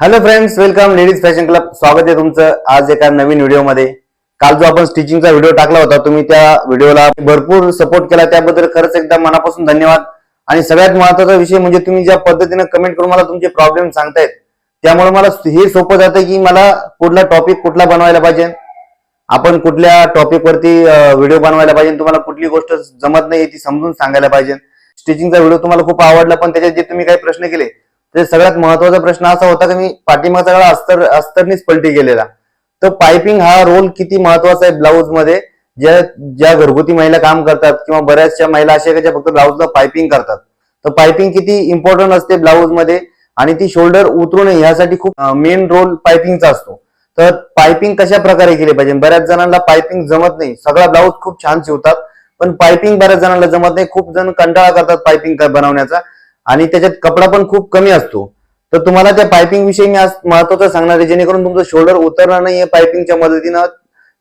Hello friends welcome ladies fashion club स्वागत आहे तुमचं आज एका नवीन व्हिडिओमध्ये. काल जो आपण स्टिचिंगचा व्हिडिओ टाकला होता तुम्ही त्या व्हिडिओला भरपूर सपोर्ट केला. त्याबद्दल खरंच एकदा मनापासून धन्यवाद. आणि सगळ्यात महत्त्वाचा विषय म्हणजे तुम्ही ज्या पद्धतीने कमेंट करून मला तुमचे प्रॉब्लेम सांगतायत त्यामुळे मला हे सोपं जातं की मला कुठला टॉपिक कुठला बनवायला पाहिजे. आपण कुठल्या टॉपिक वरती व्हिडिओ बनवायला पाहिजे तुम्हाला कुठली गोष्ट जमत नाही ती समजून सांगायला पाहिजे. स्टिचिंगचा व्हिडिओ तुम्हाला खूप आवडला पण त्याच्यात जे तुम्ही काही प्रश्न केले ते सगळ्यात महत्त्वाचा प्रश्न असा होता की मी पाठीमागचा सगळा अस्तर अस्तरनीच पलटी केलेला. तर पायपिंग हा रोल किती महत्त्वाचा आहे ब्लाऊजमध्ये ज्या ज्या घरगुती महिला काम करतात किंवा बऱ्याचशा महिला अशा ज्या फक्त ब्लाऊजला पायपिंग करतात. तर पायपिंग किती इम्पॉर्टंट असते ब्लाऊजमध्ये आणि ती शोल्डर उतरू नये यासाठी खूप मेन रोल पायपिंगचा असतो. तर पायपिंग कशा प्रकारे केली पाहिजे? बऱ्याच जणांना पायपिंग जमत नाही. सगळा ब्लाऊज खूप छान शिवतात पण पायपिंग बऱ्याच जणांना जमत नाही. खूप जण कंटाळा करतात पायपिंग बनवण्याचा. आणि त्याच्यात कपडा पण खूप कमी असतो. तर तुम्हाला त्या पायपिंग विषयी मी आज महत्वाचं सांगणार आहे जेणेकरून तुमचं शोल्डर उतरणार नाहीये पायपिंगच्या मदतीनं.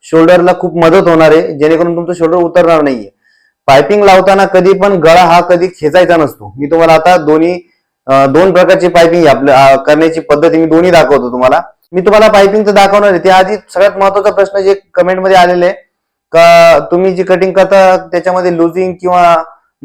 शोल्डरला खूप मदत होणार आहे जेणेकरून तुमचं शोल्डर उतरणार नाहीये. पायपिंग लावताना कधी पण गळा हा कधी खेचायचा नसतो. मी तुम्हाला आता दोन्ही दोन प्रकारची पायपिंग आपल्या करण्याची पद्धती मी दोन्ही दाखवतो तुम्हाला. मी तुम्हाला पायपिंगचं दाखवणार आहे. त्याआधी सगळ्यात महत्त्वाचा प्रश्न जे कमेंटमध्ये आलेले आहे का तुम्ही जी कटिंग करता त्याच्यामध्ये लुजिंग किंवा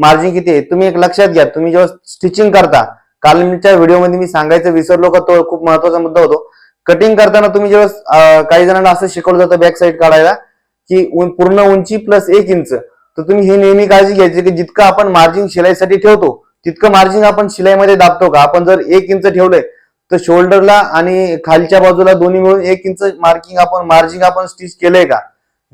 मार्जिन किती आहे? तुम्ही एक लक्षात घ्या. तुम्ही जेव्हा स्टिचिंग करता काल मीच्या व्हिडिओमध्ये मी सांगायचं विसरलो का तो खूप महत्त्वाचा मुद्दा होतो. कटिंग करताना तुम्ही जेव्हा काही जणांना असं शिकवलं जातं बॅक साईड काढायला की पूर्ण उंची प्लस एक इंच. तर तुम्ही हे नेहमी काळजी घ्यायची की जितकं आपण मार्जिन शिलाईसाठी ठेवतो तितकं मार्जिन आपण शिलाईमध्ये दाबतो का? आपण जर एक इंच ठेवलंय तर शोल्डरला आणि खालच्या बाजूला दोन्ही मिळून एक इंच मार्किंग आपण मार्जिन आपण स्टिच केलंय का?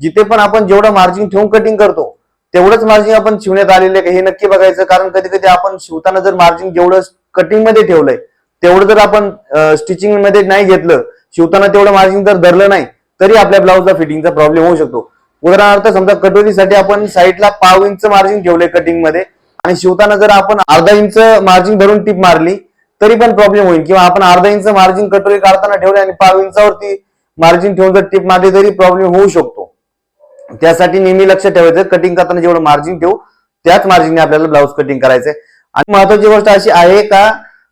जिथे पण आपण जेवढं मार्जिन ठेवून कटिंग करतो तेवढंच मार्जिन आपण शिवण्यात आलेलं आहे. हे नक्की बघायचं कारण कधी कधी आपण शिवताना जर मार्जिन जेवढं कटिंगमध्ये ठेवलंय तेवढं जर आपण स्टिचिंगमध्ये नाही घेतलं शिवताना तेवढं मार्जिन जर धरलं नाही तरी आपल्या ब्लाऊजला फिटिंगचा प्रॉब्लेम होऊ शकतो. उदाहरणार्थ समजा कटोरीसाठी आपण साईडला पाव इंच मार्जिन ठेवलंय कटिंगमध्ये आणि शिवताना जर आपण अर्धा इंच मार्जिन धरून टीप मारली तरी पण प्रॉब्लेम होईल. किंवा आपण अर्धा इंच मार्जिन कटोरी काढताना ठेवले आणि पाव इंचावरती मार्जिन ठेवून जर टीप मारली तरी प्रॉब्लेम होऊ शकतो. त्यासाठी नेहमी लक्ष ठेवायचं. कटिंग करताना जेवढं मार्जिन ठेवू त्याच मार्जिनने आपल्याला ब्लाऊज कटिंग करायचंय. आणि महत्वाची गोष्ट अशी आहे का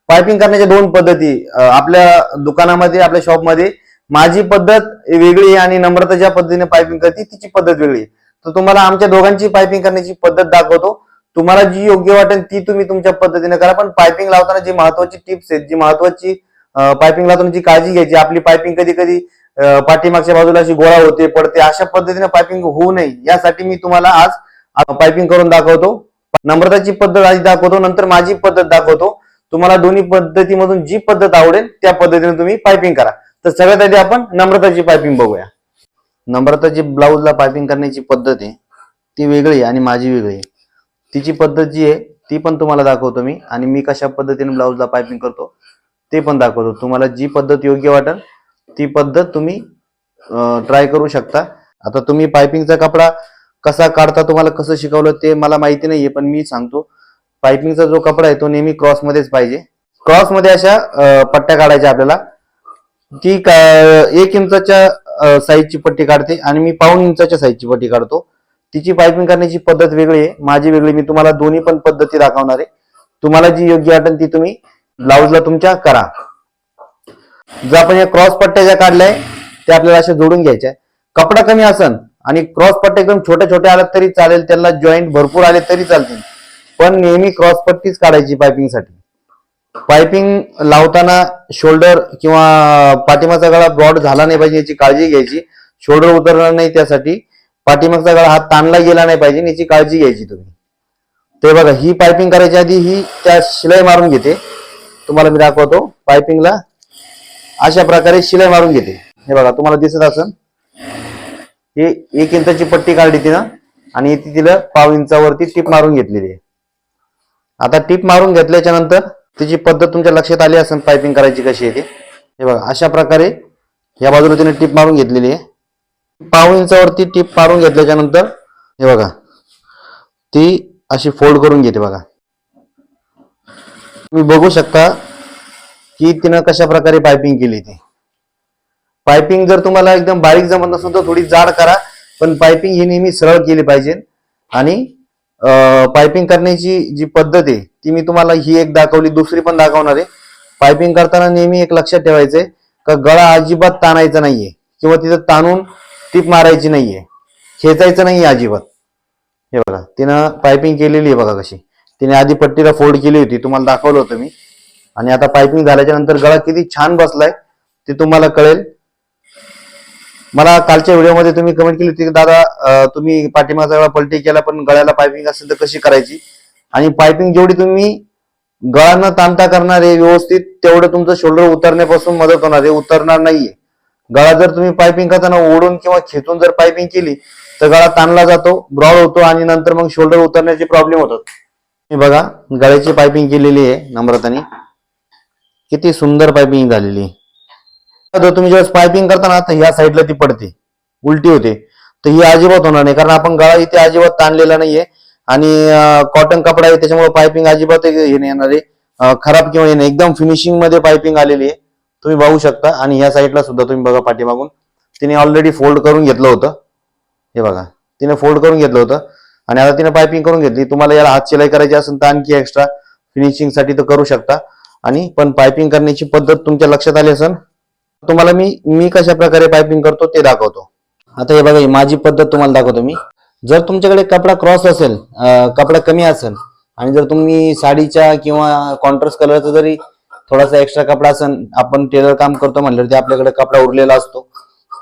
पायपिंग करण्याच्या दोन पद्धती आपल्या दुकानामध्ये आपल्या शॉपमध्ये माझी पद्धत वेगळी आहे आणि नम्रता ज्या पद्धतीने पायपिंग करते तिची पद्धत वेगळी आहे. तर तुम्हाला आमच्या दोघांची पायपिंग करण्याची पद्धत दाखवतो. तुम्हाला जी योग्य वाटेल ती तुम्ही तुमच्या पद्धतीने करा. पण पायपिंग लावताना जी महत्वाची टिप्स आहेत जी महत्वाची पायपिंग लावताना जी काळजी घ्यायची आपली पायपिंग कधी कधी पाठीमागच्या बाजूला अशी गोळा होते पडते अशा पद्धतीने पायपिंग होऊ नये यासाठी मी तुम्हाला आज पायपिंग करून दाखवतो. नम्रताची पद्धत आधी दाखवतो नंतर माझी पद्धत दाखवतो. तुम्हाला दोन्ही पद्धतीमधून जी पद्धत आवडेल त्या पद्धतीने तुम्ही पायपिंग करा. तर सगळ्यात आधी आपण नम्रताची पायपिंग बघूया. नम्रताची ब्लाऊजला पायपिंग करण्याची पद्धत आहे. ती वेगळी आहे आणि माझी वेगळी आहे. तिची पद्धत जी आहे ती पण तुम्हाला दाखवतो मी. आणि मी कशा पद्धतीने ब्लाऊजला पायपिंग करतो ते पण दाखवतो. तुम्हाला जी पद्धत योग्य वाटेल ती पद्धत तुम्ही ट्राय करू शकता. आता तुम्ही पायपिंगचा कपडा कसा काढता तुम्हाला कसं शिकवलं ते मला माहिती नाहीये पण मी सांगतो. पायपिंगचा जो कपडा आहे तो नेहमी क्रॉस मध्येच पाहिजे. क्रॉसमध्ये अशा पट्ट्या काढायच्या आपल्याला. ती एक इंचाच्या साईजची पट्टी काढते आणि मी पाऊन इंचाच्या साईजची पट्टी काढतो. तिची पायपिंग करण्याची पद्धत वेगळी आहे. माझी वेगळी मी तुम्हाला दोन्ही पण पद्धती दाखवणार आहे. तुम्हाला जी योग्य वाटेल ती तुम्ही ब्लाऊजला तुमच्या करा. जर आपण या क्रॉस पट्ट्या ज्या काढल्याय त्या आपल्याला अशा जोडून घ्यायचे कपडा कमी असन आणि क्रॉस पट्टे एकदम छोट्या छोट्या आल्या तरी चालेल त्यांना जॉईंट भरपूर आले तरी चालतील. पण नेहमी क्रॉस पट्टीच काढायची पायपिंगसाठी पायपिंग लावताना शोल्डर किंवा पाठीमागचा गळा ब्रॉड झाला नाही पाहिजे याची काळजी घ्यायची. शोल्डर उतरणार नाही त्यासाठी. पाठीमागचा गळा हात ताणला गेला नाही पाहिजे याची काळजी घ्यायची तुम्ही. ते बघा ही पायपिंग करायच्या आधी ही त्या शिलाई मारून घेते. तुम्हाला मी दाखवतो पायपिंगला अशा प्रकारे शिलाई मारून घेते. हे बघा तुम्हाला दिसत असेल. हे एक इंचाची पट्टी काढली तिनं आणि ती तिला पाव इंचावरती टीप मारून घेतलेली आहे. आता टीप मारून घेतल्याच्या नंतर तिची पद्धत तुमच्या लक्षात आली असेल पायपिंग करायची कशी आहे हे बघा अशा प्रकारे या बाजूला तिने टीप मारून घेतलेली आहे. पाव इंचावरती टीप मारून घेतल्याच्या नंतर हे बघा ती अशी फोल्ड करून घेते बघा. तुम्ही बघू शकता की तिनं कशा प्रकारे पायपिंग केली ती? पायपिंग जर तुम्हाला एकदम बारीक जमत नसून तर थोडी जाड करा पण पायपिंग ही नेहमी सरळ केली पाहिजे. आणि पायपिंग करण्याची जी पद्धत आहे ती मी तुम्हाला ही एक दाखवली दुसरी पण दाखवणार आहे. पायपिंग करताना नेहमी एक लक्षात ठेवायचंय का गळा अजिबात ताणायचा नाहीये किंवा तिथं ताणून टीप मारायची नाहीये. खेचायचं नाहीये अजिबात. हे बघा तिनं पायपिंग केलेली आहे बघा कशी. तिने आधी पट्टीला फोल्ड केली होती तुम्हाला दाखवलं होतं मी. आणि आता पायपिंग झाल्याच्यानंतर गळा किती छान बसलाय ते तुम्हाला कळेल. मला कालच्या व्हिडिओमध्ये तुम्ही कमेंट केली होती की दादा तुम्ही पाठीमागचा गळा पलटी केला पण गळ्याला पायपिंग असेल तर कशी करायची? आणि पायपिंग जेवढी तुम्ही गळा न ताणता करणार आहे व्यवस्थित तेवढं तुमचं शोल्डर उतरण्यापासून मदत होणार आहे. उतरणार नाहीये. गळा जर तुम्ही पायपिंग करताना ओढून किंवा खेचून जर पायपिंग केली तर गळा ताणला जातो ब्रॉड होतो आणि नंतर मग शोल्डर उतरण्याचे प्रॉब्लेम होतात. हे बघा गळ्याची पायपिंग केलेली आहे नम्रताने. किती सुंदर पायपिंग झालेली आहे. तुम्ही ज्यावेळेस पायपिंग करताना तर ह्या साईडला ती पडते. उलटी होते. तर ही अजिबात होणार नाही कारण आपण गळा इथे अजिबात ताणलेला नाहीये. आणि कॉटन कपडा आहे त्याच्यामुळे पायपिंग अजिबात हे नाही येणार आहे. खराब किंवा हे एकदम फिनिशिंगमध्ये पायपिंग आलेली आहे. तुम्ही पाहू शकता. आणि ह्या साईडला सुद्धा तुम्ही बघा पाठीमागून. तिने ऑलरेडी फोल्ड करून घेतलं होतं. हे बघा. तिने फोल्ड करून घेतलं होतं. आणि आता तिने पायपिंग करून घेतली. तुम्हाला याला हात शिलाई करायची असेल तर आणखी एक्स्ट्रा फिनिशिंगसाठी तर करू शकता. आणि पण पायपिंग करण्याची पद्धत तुमच्या लक्षात आली असेल? तुम्हाला मी मी कशा प्रकारे पायपिंग करतो ते दाखवतो. आता हे बघा माझी पद्धत तुम्हाला दाखवतो मी. जर तुमच्याकडे कपडा क्रॉस असेल कपडा कमी असेल आणि जर तुम्ही साडीच्या किंवा कॉन्ट्रास्ट कलरचा जरी थोडासा एक्स्ट्रा कपडा असेल आपण टेलर काम करतो म्हणलं ते आपल्याकडे कपडा उरलेला असतो.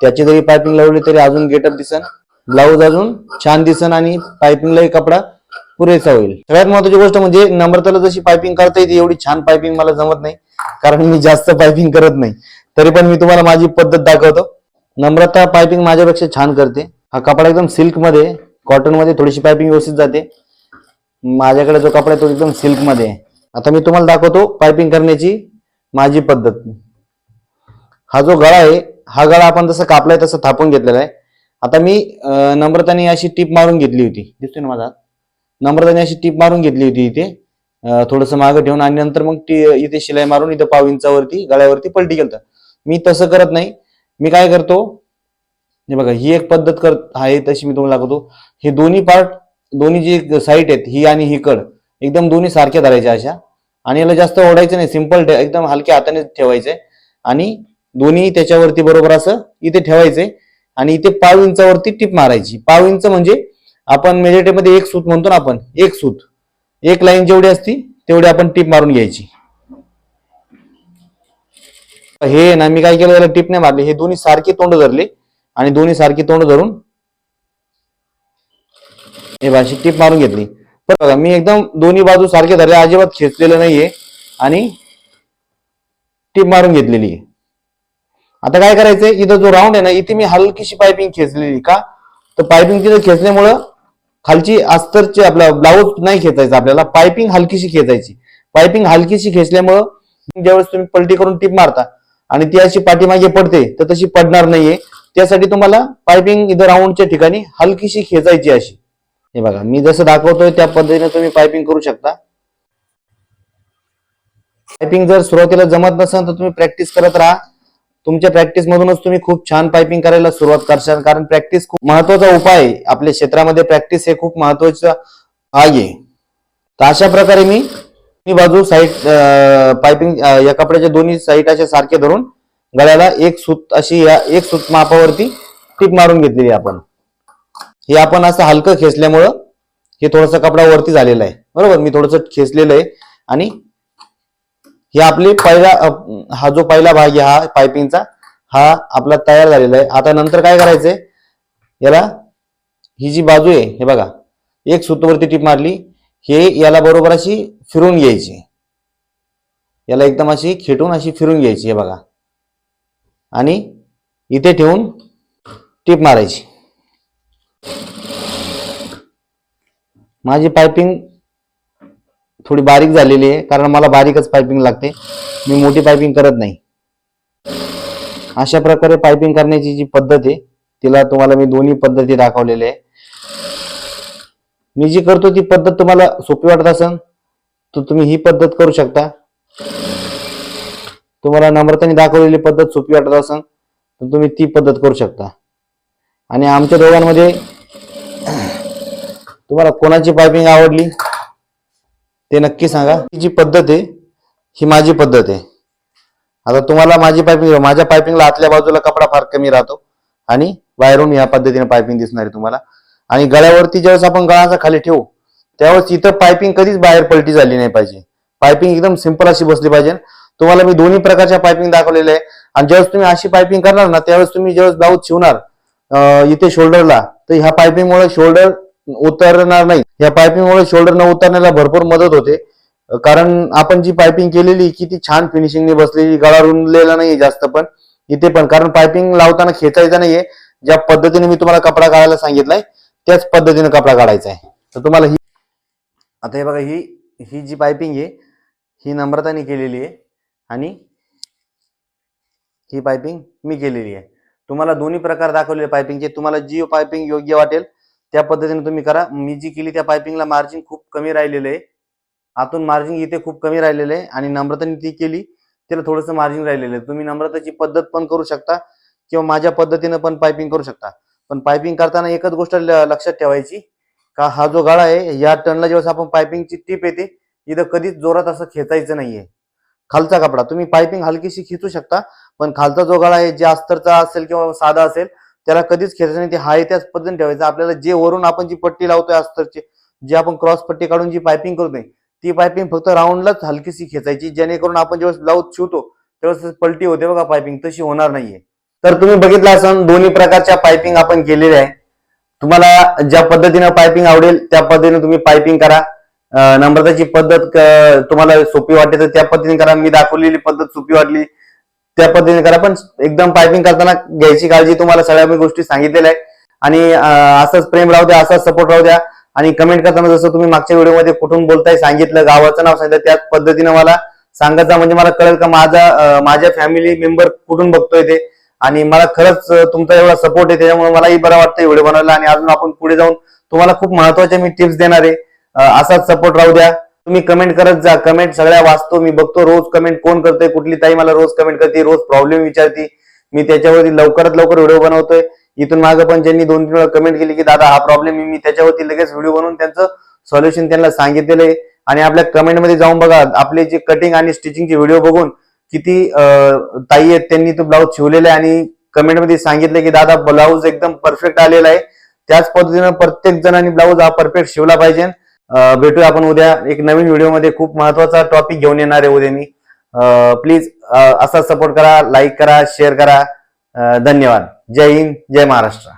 त्याची जरी पायपिंग लावली तरी अजून गेटअप दिसन ब्लाऊज अजून छान दिसन आणि पायपिंगलाही कपडा पुरेसा होईल. सगळ्यात महत्वाची गोष्ट म्हणजे नम्रताला जशी पायपिंग करता येते एवढी छान पायपिंग मला जमत नाही. कारण मी जास्त पायपिंग करत नाही. तरी पण मी तुम्हाला माझी पद्धत दाखवतो. नम्रता पायपिंग माझ्यापेक्षा छान करते. हा कपडा एकदम सिल्कमध्ये कॉटनमध्ये थोडीशी पायपिंग व्यवस्थित जाते. माझ्याकडे जो कपडा आहे तो एकदम सिल्कमध्ये आहे. आता मी तुम्हाला दाखवतो पायपिंग करण्याची माझी पद्धत. हा जो गळा आहे हा गळा आपण जसं कापलाय तसं थापून घेतलेला आहे. आता मी नम्रताने अशी टीप मारून घेतली होती. दिसतोय ना माझा नम्रताने अशी टीप मारून घेतली होती इथे. थोडस मागं ठेवून आणि नंतर मग ती इथे शिलाई मारून इथं पाव इंचावरती गळ्यावरती पलटी केलं मी तसं करत नाही. मी काय करतो हे बघा ही एक पद्धत कर आहे तशी मी तुम्हाला दाखवतो. हे दोन्ही पार्ट दोन्ही जी साईट आहेत ही आणि ही कड एकदम दोन्ही सारख्या धरायच्या अशा. आणि याला जास्त ओढायचं नाही सिंपल एकदम हलक्या हाताने ठेवायचंय. आणि दोन्ही त्याच्यावरती बरोबर असं इथे ठेवायचंय. आणि इथे पाव इंचावरती टीप मारायची. पाव इंच म्हणजे आपण मेजर एक सूत म्हणतो ना आपण एक सूत. एक लाईन जेवढी असती तेवढी आपण टीप मारून घ्यायची. हे ना मी काय केलं त्याला टीप नाही मारली. हे दोन्ही सारखी तोंड धरले आणि दोन्ही सारखी तोंड धरून हे भाषिक टीप मारून घेतली. पण बघा मी एकदम दोन्ही बाजू सारखे धरले अजिबात खेचलेलं नाहीये आणि टीप मारून घेतलेली आहे. आता काय करायचंय? इथं जो राऊंड आहे ना इथे मी हलकीशी पायपिंग खेचलेली का? तर पायपिंग तिथं खेचल्यामुळं खालची अस्तरची आपला ब्लाऊज नाही खेचायचा आपल्याला पायपिंग हलकीशी खेचायची. पायपिंग हलकीशी खेचल्यामुळं ज्यावेळेस तुम्ही पलटी करून टीप मारता आणि ती अशी पाठीमागे पडते तर तशी पडणार नाहीये. त्यासाठी तुम्हाला पायपिंग इथं राऊंडच्या ठिकाणी हलकीशी खेचायची अशी. हे बघा मी जसं दाखवतोय त्या पद्धतीने तुम्ही पायपिंग करू शकता. पायपिंग जर सुरुवातीला जमत नसेल तर तुम्ही प्रॅक्टिस करत राहा. तुमच्या प्रॅक्टिस मधूनच तुम्ही खूप छान पायपिंग करायला सुरुवात करशाल. कारण प्रॅक्टिस खूप महत्त्वाचा उपाय आहे. आपल्या क्षेत्रामध्ये प्रॅक्टिस हे खूप महत्त्वाचा भाग आहे. तर अशा प्रकारे मी मी बाजू साईड पायपिंग या कपड्याच्या दोन्ही साईड अशा सारखे धरून गळ्याला एक सूत अशी या एक सूत मापावरती टीप मारून घेतलेली आपण. हे आपण असं हलकं खेचल्यामुळं हे थोडस कपडा वरती झालेला आहे. बरोबर? मी थोडस खेचलेलं आहे. आणि हे आपली पहिला हा जो पहिला भाग आहे हा पायपिंगचा हा आपला तयार झालेला आहे. आता नंतर काय करायचंय? याला ही जी बाजू आहे हे बघा एक सूतवरती टीप मारली हे याला बरोबर अशी फिरून घ्यायची. याला एकदम अशी खेटून अशी फिरून घ्यायची हे बघा. आणि इथे ठेवून टीप मारायची. माझी पायपिंग थोडी बारीक झालेली आहे कारण मला बारीकच पायपिंग लागते. मी मोठी पायपिंग करत नाही. अशा प्रकारे पायपिंग करण्याची जी पद्धत आहे तिला तुम्हाला मी दोन्ही पद्धती दाखवलेल्या आहे मी जी करतो ती पद्धत तुम्हाला सोपी वाटत असेल तर तुम्ही ही पद्धत करू शकता. तुम्हाला नम्रताने दाखवलेली पद्धत सोपी वाटत असेल तर तुम्ही ती पद्धत करू शकता. आणि आमच्या दोघांमध्ये तुम्हाला कोणाची पायपिंग आवडली? ते नक्की सांगा. ही जी पद्धत आहे ही माझी पद्धत आहे. आता तुम्हाला माझी पायपिंग माझ्या पायपिंगला आतल्या बाजूला कपडा फार कमी राहतो. आणि बाहेरून या पद्धतीने पायपिंग दिसणार आहे तुम्हाला. आणि गळ्यावरती ज्यावेळेस आपण गळाचा खाली ठेवू त्यावेळेस इथं पायपिंग कधीच बाहेर पलटी झाली नाही पाहिजे. पायपिंग एकदम सिंपल अशी बसली पाहिजे. तुम्हाला मी दोन्ही प्रकारच्या पायपिंग दाखवलेल्या आहे. आणि ज्यावेळेस तुम्ही अशी पायपिंग करणार ना त्यावेळेस तुम्ही ज्यावेळेस ब्लाऊज शिवणार इथे शोल्डरला तर ह्या पायपिंगमुळे शोल्डर उतरणार नाही. या पायपिंगमुळे शोल्डर न उतरण्याला भरपूर मदत होते. कारण आपण जी पायपिंग केलेली किती छान फिनिशिंगने बसलेली गळा रुंदलेला नाही जास्त पण इथे पण. कारण पायपिंग लावताना खेचायचं नाहीये. ज्या पद्धतीने मी तुम्हाला कपडा काढायला सांगितलाय त्याच पद्धतीने कपडा काढायचा आहे. तर तुम्हाला ही आता हे बघा ही ही जी पायपिंग आहे ही नम्रताने केलेली आहे. आणि ही पायपिंग मी केलेली आहे. तुम्हाला दोन्ही प्रकार दाखवलेले पायपिंगचे तुम्हाला जी पायपिंग योग्य वाटेल त्या पद्धतीने तुम्ही करा. मी जी केली त्या पायपिंगला मार्जिन खूप कमी राहिलेलं आहे. आतून मार्जिन इथे खूप कमी राहिलेलं आहे आणि नम्रताने ती केली त्याला थोडंसं मार्जिन राहिलेलं आहे. तुम्ही नम्रताची पद्धत पण करू शकता किंवा माझ्या पद्धतीनं पण पायपिंग करू शकता. पण पायपिंग करताना एकच गोष्ट ल- लक्षात ठेवायची का हा जो गाळा आहे या टर्नला जेव्हा आपण पायपिंगची टीप येते इथं कधीच जोरात असं खेचायचं नाहीये. खालचा कपडा. तुम्ही पायपिंग हलकीशी खिचू शकता पण खालचा जो गळा आहे जे अस्तरचा असेल किंवा साधा असेल त्याला कधीच खेचायचं नाही ते हाय त्याच पद्धतीने ठेवायचं. आपल्याला जे वरून आपण जी पट्टी लावतोय अस्तरची जी आपण क्रॉस पट्टी काढून जी पायपिंग करतोय ती पायपिंग फक्त राऊंडलाच हलकीशी खेचायची जेणेकरून आपण जेव्हा ब्लाऊज शिवतो तेव्हा पलटी होते बघा पायपिंग तशी होणार नाहीये. तर तुम्ही बघितलं असं दोन्ही प्रकारच्या पायपिंग आपण केलेल्या आहे. तुम्हाला ज्या पद्धतीनं पायपिंग आवडेल त्या पद्धतीने तुम्ही पायपिंग करा. नम्रताची पद्धत तुम्हाला सोपी वाटते तर त्या पद्धतीने करा. मी दाखवलेली पद्धत सोपी वाटली. त्या पद्धतीने करा. पण एकदम पायपिंग करताना घ्यायची काळजी तुम्हाला सगळ्या मी गोष्टी सांगितलेल्या आहे आणि असंच प्रेम राहू द्या असाच सपोर्ट राहू द्या. आणि कमेंट करताना जसं तुम्ही मागच्या व्हिडिओमध्ये कुठून बोलताय सांगितलं गावाचं नाव सांगितलं त्याच पद्धतीने मला सांगायचं म्हणजे मला कळेल का माझा माझ्या फॅमिली मेंबर कुठून बघतोय ते. आणि मला खरंच तुमचा एवढा सपोर्ट आहे त्याच्यामुळे मलाही बरं वाटतं व्हिडिओ बनवायला. आणि अजून आपण पुढे जाऊन तुम्हाला खूप महत्त्वाच्या मी टिप्स देणार आहे. असाच सपोर्ट राहू द्या. तुम्ही कमेंट करत जा. कमेंट सगळ्या वाचतो. मी बघतो रोज कमेंट कोण करतोय? कुठली ताई मला रोज कमेंट करते? रोज प्रॉब्लेम विचारते. मी त्याच्यावरती लवकरात लवकर व्हिडिओ बनवतोय. इथून माझं पण ज्यांनी दोन तीन वेळा कमेंट केली की दादा हा प्रॉब्लेम मी त्याच्यावरती लगेच व्हिडिओ बनवून त्यांचं सॉल्युशन त्यांना सांगितलेलं आहे. आणि आपल्या कमेंटमध्ये जाऊन बघा आपले जे कटिंग आणि स्टिचिंगचे व्हिडिओ बघून किती ताई आहेत त्यांनी तो ब्लाऊज शिवलेला आहे. आणि कमेंटमध्ये सांगितलं की दादा ब्लाऊज एकदम परफेक्ट आलेला आहे. त्याच पद्धतीनं प्रत्येक जणांनी ब्लाऊज हा परफेक्ट शिवला पाहिजे. भेटूया आपण उद्या. एक नवीन व्हिडिओमध्ये खूप महत्त्वाचा टॉपिक घेऊन येणार आहे उद्या मी. प्लीज असा सपोर्ट करा लाईक करा शेअर करा. धन्यवाद. जय हिंद जय महाराष्ट्र.